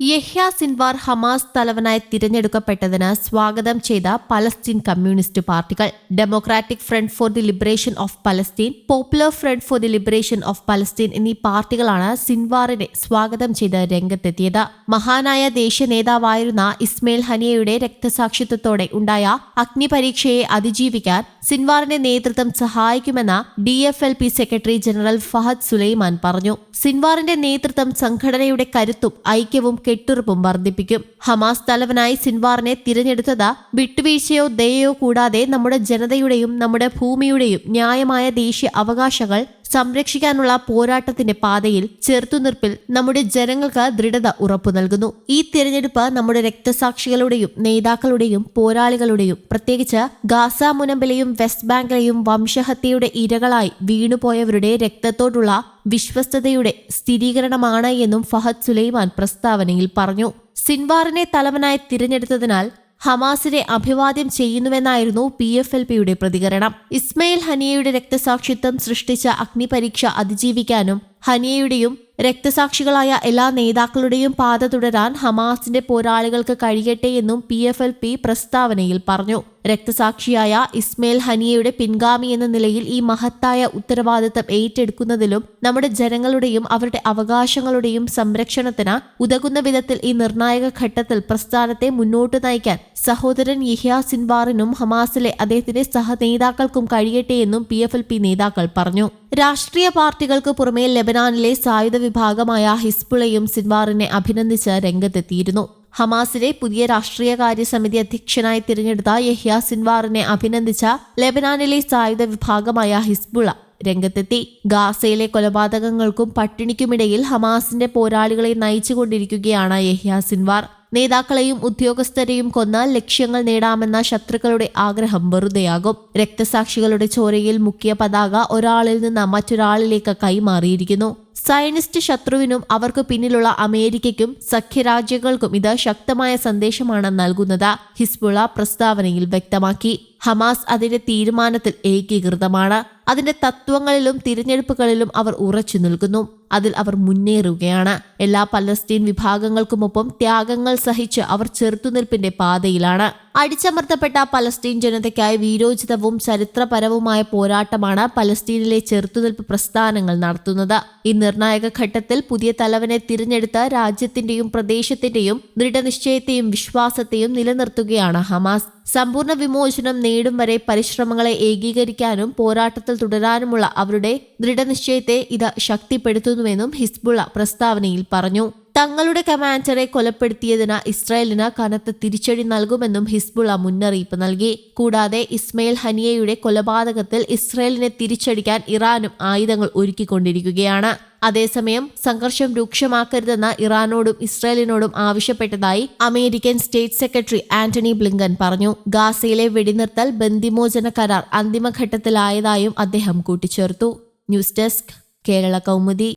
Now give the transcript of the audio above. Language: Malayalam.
യഹ്യ സിൻവാർ ഹമാസ് തലവനായി തിരഞ്ഞെടുക്കപ്പെട്ടതിന് സ്വാഗതം ചെയ്ത പലസ്തീൻ കമ്മ്യൂണിസ്റ്റ് പാർട്ടികൾ. Democratic Front for the Liberation of Palestine Popular Front for the Liberation of Palestine എന്നീ പാർട്ടികളാണ് സിൻവാറിനെ സ്വാഗതം ചെയ്ത് രംഗത്തെത്തിയത്. മഹാനായ ദേശീയ നേതാവായിരുന്ന ഇസ്മയിൽ ഹനിയയുടെ രക്തസാക്ഷിത്വത്തോടെ ഉണ്ടായ അഗ്നിപരീക്ഷയെ അതിജീവിക്കാൻ സിൻവാറിന്റെ നേതൃത്വം സഹായിക്കുമെന്ന് D F L P secretary general Fahad Suleiman പറഞ്ഞു. സിൻവാറിന്റെ നേതൃത്വം സംഘടനയുടെ കരുത്തും ഐക്യവും കെട്ടുറപ്പും വർദ്ധിപ്പിക്കും. ഹമാസ് തലവനായി സിൻവാറിനെ തിരഞ്ഞെടുത്തത് വിട്ടുവീഴ്ചയോ ദയയോ കൂടാതെ നമ്മുടെ ജനതയുടെയും നമ്മുടെ ഭൂമിയുടെയും ന്യായമായ ദേശീയ അവകാശങ്ങൾ സംരക്ഷിക്കാനുള്ള പോരാട്ടത്തിന്റെ പാതയിൽ ചെറുത്തുനിർപ്പിൽ നമ്മുടെ ജനങ്ങൾക്ക് ദൃഢത ഉറപ്പു നൽകുന്നു. ഈ തിരഞ്ഞെടുപ്പ് നമ്മുടെ രക്തസാക്ഷികളുടെയും നേതാക്കളുടെയും പോരാളികളുടെയും പ്രത്യേകിച്ച് ഗാസ മുനമ്പിലെയും വെസ്റ്റ് ബാങ്കിലെയും വംശഹത്യയുടെ ഇരകളായി വീണുപോയവരുടെ രക്തത്തോടുള്ള വിശ്വസ്തതയുടെ സ്ഥിരീകരണമാണ് എന്നും ഫഹദ് സുലൈമാൻ പ്രസ്താവനയിൽ പറഞ്ഞു. സിൻവാറിനെ തലവനായി തിരഞ്ഞെടുത്തതിനാൽ ഹമാസിനെ അഭിവാദ്യം ചെയ്യുന്നുവെന്നായിരുന്നു പി എഫ് എൽ പിയുടെ പ്രതികരണം. ഇസ്മയിൽ ഹനിയയുടെ രക്തസാക്ഷിത്വം സൃഷ്ടിച്ച അഗ്നിപരീക്ഷ അതിജീവിക്കാനും ഹനിയയുടെയും രക്തസാക്ഷികളായ എല്ലാ നേതാക്കളുടെയും പാത തുടരാൻ ഹമാസിന്റെ പോരാളികൾക്ക് കഴിയട്ടെ എന്നും പി എഫ് എൽ പി പ്രസ്താവനയിൽ പറഞ്ഞു. രക്തസാക്ഷിയായ ഇസ്മയിൽ ഹനിയയുടെ പിൻഗാമി എന്ന നിലയിൽ ഈ മഹത്തായ ഉത്തരവാദിത്തം ഏറ്റെടുക്കുന്നതിലും നമ്മുടെ ജനങ്ങളുടെയും അവരുടെ അവകാശങ്ങളുടെയും സംരക്ഷണത്തിന് ഉതകുന്ന വിധത്തിൽ ഈ നിർണായക ഘട്ടത്തിൽ പ്രസ്ഥാനത്തെ മുന്നോട്ട് നയിക്കാൻ സഹോദരൻ യഹ്യ സിൻവാറിനും ഹമാസിലെ അദ്ദേഹത്തിന്റെ സഹനേതാക്കൾക്കും കഴിയട്ടെ എന്നും പി നേതാക്കൾ പറഞ്ഞു. രാഷ്ട്രീയ പാർട്ടികൾക്ക് പുറമെ ലെബനാനിലെ സായുധ വിഭാഗമായ ഹിസ്ബുളയും സിൻവാറിനെ അഭിനന്ദിച്ച് രംഗത്തെത്തിയിരുന്നു. ഹമാസിലെ പുതിയ രാഷ്ട്രീയകാര്യ സമിതി അധ്യക്ഷനായി തിരഞ്ഞെടുത്ത യഹ്യ സിൻവാറിനെ അഭിനന്ദിച്ച ലെബനാനിലെ സായുധ വിഭാഗമായ ഹിസ്ബുള രംഗത്തെത്തി. ഗാസയിലെ കൊലപാതകങ്ങൾക്കും പട്ടിണിക്കുമിടയിൽ ഹമാസിന്റെ പോരാളികളെ നയിച്ചുകൊണ്ടിരിക്കുകയാണ് യഹ്യ സിൻവാർ. നേതാക്കളെയും ഉദ്യോഗസ്ഥരെയും കൊന്നാൽ ലക്ഷ്യങ്ങൾ നേടാമെന്ന ശത്രുക്കളുടെ ആഗ്രഹം വെറുതെയാകും. രക്തസാക്ഷികളുടെ ചോരയിൽ മുക്കിയ പതാക ഒരാളിൽ നിന്ന് മറ്റൊരാളിലേക്ക് കൈമാറിയിരിക്കുന്നു. സയനിസ്റ്റ് ശത്രുവിനും അവർക്ക് പിന്നിലുള്ള അമേരിക്കയ്ക്കും സഖ്യരാജ്യങ്ങൾക്കും ഇത് ശക്തമായ സന്ദേശമാണ് നൽകുന്നത് ഹിസ്ബുള പ്രസ്താവനയിൽ വ്യക്തമാക്കി. ഹമാസ് അതിന്റെ തീരുമാനത്തിൽ ഏകീകൃതമാണ്. അതിന്റെ തത്വങ്ങളിലും തിരഞ്ഞെടുപ്പുകളിലും അവർ ഉറച്ചു നിൽക്കുന്നു. അതിൽ അവർ മുന്നേറുകയാണ്. എല്ലാ പലസ്തീൻ വിഭാഗങ്ങൾക്കുമൊപ്പം ത്യാഗങ്ങൾ സഹിച്ച് അവർ ചെറുത്തുനിൽപ്പിന്റെ പാതയിലാണ്. അടിച്ചമർത്തപ്പെട്ട പലസ്തീൻ ജനതയ്ക്കായി വീരോചിതവും ചരിത്രപരവുമായ പോരാട്ടമാണ് പലസ്തീനിലെ ചെറുത്തുനിൽപ്പ് പ്രസ്ഥാനങ്ങൾ നടത്തുന്നത്. ഈ നിർണായക ഘട്ടത്തിൽ പുതിയ തലവനെ തിരഞ്ഞെടുത്ത് രാജ്യത്തിന്റെയും പ്രദേശത്തിന്റെയും ദൃഢനിശ്ചയത്തെയും വിശ്വാസത്തെയും നിലനിർത്തുകയാണ് ഹമാസ്. സമ്പൂർണ വിമോചനം നേടും വരെ പരിശ്രമങ്ങളെ ഏകീകരിക്കാനും പോരാട്ടത്തിൽ തുടരാനുമുള്ള അവരുടെ ദൃഢനിശ്ചയത്തെ ഇത് ശക്തിപ്പെടുത്തുന്നുവെന്നും ഹിസ്ബുള്ള പ്രസ്താവനയിൽ പറഞ്ഞു. തങ്ങളുടെ കമാൻഡറെ കൊലപ്പെടുത്തിയതിന് ഇസ്രായേലിന് കനത്ത തിരിച്ചടി നൽകുമെന്നും ഹിസ്ബുള്ള മുന്നറിയിപ്പ് നൽകി. കൂടാതെ ഇസ്മയിൽ ഹനിയയുടെ കൊലപാതകത്തിൽ ഇസ്രായേലിനെ തിരിച്ചടിക്കാൻ ഇറാനും ആയുധങ്ങൾ ഒരുക്കിക്കൊണ്ടിരിക്കുകയാണ്. അതേസമയം സംഘർഷം രൂക്ഷമാക്കരുതെന്ന് ഇറാനോടും ഇസ്രായേലിനോടും ആവശ്യപ്പെട്ടതായി American state secretary Antony Blinken പറഞ്ഞു. ഗാസയിലെ വെടിനിർത്തൽ ബന്ധിമോചന കരാർ അന്തിമഘട്ടത്തിലായതായും അദ്ദേഹം കൂട്ടിച്ചേർത്തു. News desk Kerala Kaumudi.